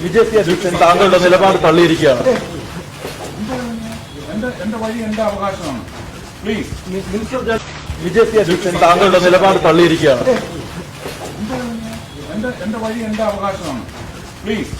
B J P അധ്യക്ഷൻ താങ്കളുടെ നിലപാട് തള്ളിയിരിക്കുകയാണ്. ബി ജെ പി അധ്യക്ഷൻ താങ്കളുടെ നിലപാട് തള്ളിയിരിക്കുകയാണ്. എന്റെ വഴി എന്റെ അവകാശമാണ്. പ്ലീസ്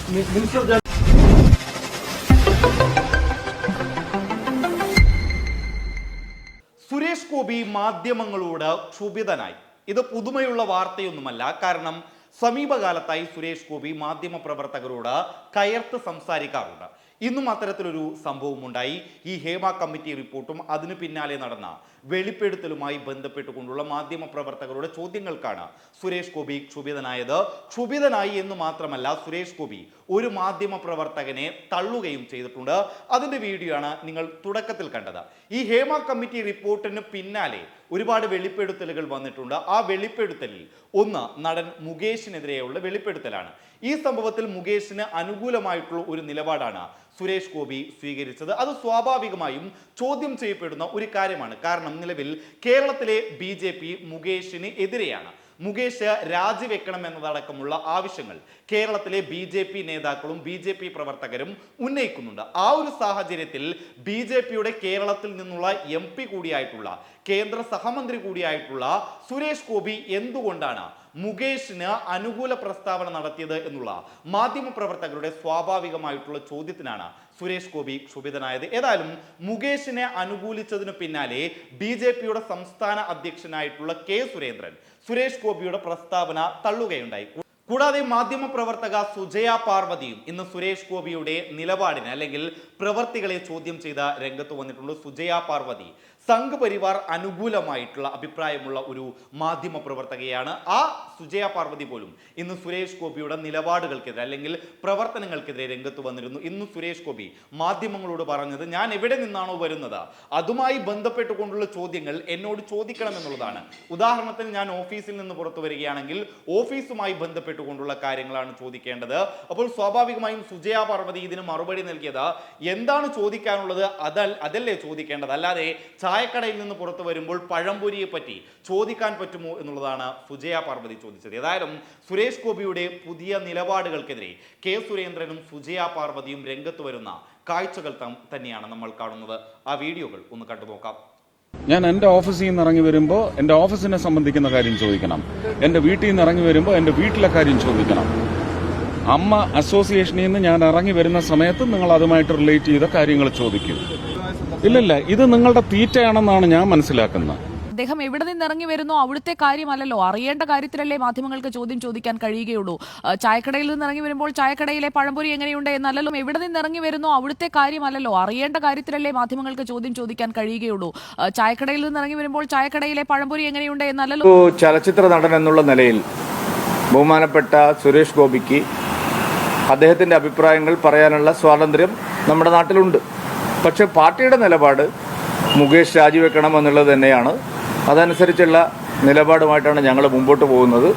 സുരേഷ് ഗോപി മാധ്യമങ്ങളോട് ക്ഷുഭിതനായി. ഇത് പുതുമയുള്ള വാർത്തയൊന്നുമല്ല. കാരണം സമീപകാലത്തായി സുരേഷ് ഗോപി മാധ്യമ പ്രവർത്തകരോട് കയർത്ത് സംസാരിക്കാറുണ്ട്. ഇന്നും അത്തരത്തിലൊരു സംഭവം ഉണ്ടായി ഈ ഹേമ കമ്മിറ്റി റിപ്പോർട്ടും അതിനു പിന്നാലെ നടന്ന വെളിപ്പെടുത്തലുമായി ബന്ധപ്പെട്ടുകൊണ്ടുള്ള മാധ്യമ പ്രവർത്തകരുടെ ചോദ്യങ്ങൾക്കാണ് സുരേഷ് ഗോപി ക്ഷുഭിതനായത്. ക്ഷുഭിതനായി എന്ന് മാത്രമല്ല സുരേഷ് ഗോപി ഒരു മാധ്യമ പ്രവർത്തകനെ തള്ളുകയും ചെയ്തിട്ടുണ്ട്. അതിന്റെ വീഡിയോ ആണ് നിങ്ങൾ തുടക്കത്തിൽ കണ്ടത്. ഈ ഹേമ കമ്മിറ്റി റിപ്പോർട്ടിന് പിന്നാലെ ഒരുപാട് വെളിപ്പെടുത്തലുകൾ വന്നിട്ടുണ്ട്. ആ വെളിപ്പെടുത്തലിൽ ഒന്ന് നടൻ മുകേഷിനെതിരെയുള്ള വെളിപ്പെടുത്തലാണ്. ഈ സംഭവത്തിൽ മുകേഷിന് അനുകൂലമായിട്ടുള്ള ഒരു നിലപാടാണ് സുരേഷ് ഗോപി സ്വീകരിച്ചത്. അത് സ്വാഭാവികമായും ചോദ്യം ചെയ്യപ്പെടുന്ന ഒരു കാര്യമാണ്. കാരണം നിലവിൽ കേരളത്തിലെ ബി മുകേഷിന് എതിരെയാണ്. മുകേഷ് രാജിവെക്കണം എന്നതടക്കമുള്ള ആവശ്യങ്ങൾ കേരളത്തിലെ ബി ജെ പി നേതാക്കളും ബി ജെ പി പ്രവർത്തകരും ഉന്നയിക്കുന്നുണ്ട്. ആ ഒരു സാഹചര്യത്തിൽ ബി ജെ പിയുടെ കേരളത്തിൽ നിന്നുള്ള എം പി കൂടിയായിട്ടുള്ള കേന്ദ്ര സഹമന്ത്രി കൂടിയായിട്ടുള്ള സുരേഷ് ഗോപി എന്തുകൊണ്ടാണ് മുകേഷിന് അനുകൂല പ്രസ്താവന നടത്തിയത് എന്നുള്ള മാധ്യമ പ്രവർത്തകരുടെ സ്വാഭാവികമായിട്ടുള്ള ചോദ്യത്തിനാണ് സുരേഷ് ഗോപി ക്ഷുഭിതനായത്. ഏതായാലും മുകേഷിനെ അനുകൂലിച്ചതിന് പിന്നാലെ ബി ജെ പിയുടെ സംസ്ഥാന അധ്യക്ഷനായിട്ടുള്ള കെ സുരേന്ദ്രൻ സുരേഷ് ഗോപിയുടെ പ്രസ്താവന തള്ളുകയുണ്ടായി. കൂടാതെ മാധ്യമ പ്രവർത്തക സുജയ പാർവതിയും ഇന്ന് സുരേഷ് ഗോപിയുടെ നിലപാടിന് അല്ലെങ്കിൽ പ്രവർത്തികളെ ചോദ്യം ചെയ്ത രംഗത്ത് വന്നിട്ടുള്ള സുജയ പാർവതി. സംഘ് പരിവാർ അനുകൂലമായിട്ടുള്ള അഭിപ്രായമുള്ള ഒരു മാധ്യമ പ്രവർത്തകയാണ് ആ സുജയ പാർവതി പോലും. ഇന്ന് സുരേഷ് ഗോപിയുടെ നിലപാടുകൾക്കെതിരെ അല്ലെങ്കിൽ പ്രവർത്തനങ്ങൾക്കെതിരെ രംഗത്ത് വന്നിരുന്നു. ഇന്ന് സുരേഷ് ഗോപി മാധ്യമങ്ങളോട് പറഞ്ഞത് ഞാൻ എവിടെ നിന്നാണോ വരുന്നത്? അതുമായി ബന്ധപ്പെട്ടുകൊണ്ടുള്ള ചോദ്യങ്ങൾ എന്നോട് ചോദിക്കണമെന്നുള്ളതാണ്. ഉദാഹരണത്തിന് ഞാൻ ഓഫീസിൽ നിന്ന് പുറത്തു വരികയാണെങ്കിൽ ഓഫീസുമായി ബന്ധപ്പെട്ടുകൊണ്ടുള്ള കാര്യങ്ങളാണ് ചോദിക്കേണ്ടത്. അപ്പോൾ സ്വാഭാവികമായും സുജയ പാർവതി ഇതിന് മറുപടി നൽകിയത് എന്താണ് ചോദിക്കാനുള്ളത്? അതൽ അതല്ലേ ചോദിക്കേണ്ടത്? അല്ലാതെ ചായക്കടയിൽ നിന്ന് പുറത്തു വരുമ്പോൾ പഴംപൊരിയെ പറ്റി ചോദിക്കാൻ പറ്റുമോ എന്നുള്ളതാണ് സുജയ പാർവതി ചോദിച്ചത്. ഏതായാലും സുരേഷ് ഗോപിയുടെ പുതിയ നിലപാടുകൾക്കെതിരെ കെ സുരേന്ദ്രനും സുജയ പാർവതിയും രംഗത്ത് വരുന്ന കാഴ്ചകൾ തന്നെയാണ് നമ്മൾ കാണുന്നത്. ആ വീഡിയോകൾ ഒന്ന് കണ്ടു നോക്കാം. ഞാൻ എന്റെ ഓഫീസിൽ നിന്ന് ഇറങ്ങി വരുമ്പോൾ എന്റെ ഓഫീസിനെ സംബന്ധിക്കുന്ന കാര്യം ചോദിക്കണം. എന്റെ വീട്ടിൽ നിന്ന് ഇറങ്ങി വരുമ്പോൾ എന്റെ വീട്ടിലെ കാര്യം ചോദിക്കണം. അമ്മ അസോസിയേഷനിൽ നിന്ന് ഞാൻ ഇറങ്ങി വരുന്ന സമയത്ത് നിങ്ങൾ അതുമായിട്ട് റിലേറ്റ് ചെയ്ത കാര്യങ്ങൾ ചോദിക്കൂ. ഇല്ലില്ല ഇത് നിങ്ങളുടെ തീറ്റയാണെന്നാണ് ഞാൻ മനസ്സിലാക്കുന്നത്. അദ്ദേഹം എവിടെ നിന്ന് ഇറങ്ങി വരുന്നോ അവിടുത്തെ കാര്യമല്ലല്ലോ. അറിയേണ്ട കാര്യത്തിലല്ലേ മാധ്യമങ്ങൾക്ക് ചോദ്യം ചോദിക്കാൻ കഴിയുകയുള്ളൂ. ചായക്കടയിൽ നിന്ന് ഇറങ്ങി വരുമ്പോൾ ചായക്കടയിലെ പഴംപൊരി എങ്ങനെയുണ്ട് എന്നല്ലല്ലോ എവിടെ നിന്ന് ഇറങ്ങി വരുന്നോ അവിടുത്തെ കാര്യമല്ലല്ലോ. അറിയേണ്ട കാര്യത്തിലല്ലേ മാധ്യമങ്ങൾക്ക് ചോദ്യം ചോദിക്കാൻ കഴിയുകയുള്ളൂ. ചായക്കടയിൽ നിന്ന് ഇറങ്ങി വരുമ്പോൾ ചായക്കടയിലെ പഴംപൊരി എങ്ങനെയുണ്ട് എന്നല്ലല്ലോ. ചലച്ചിത്ര നടൻ എന്നുള്ള നിലയിൽ ബഹുമാനപ്പെട്ട സുരേഷ് ഗോപിക്ക് അദ്ദേഹത്തിന്റെ അഭിപ്രായങ്ങൾ പറയാനുള്ള സ്വാതന്ത്ര്യം നമ്മുടെ നാട്ടിലുണ്ട്. പക്ഷെ പാർട്ടിയുടെ നിലപാട് മുകേഷ് രാജിവെക്കണം എന്നുള്ളത് തന്നെയാണ്. അതനുസരിച്ചുള്ള നിലപാടുമായിട്ടാണ് ഞങ്ങൾ മുമ്പോട്ട് പോകുന്നത്.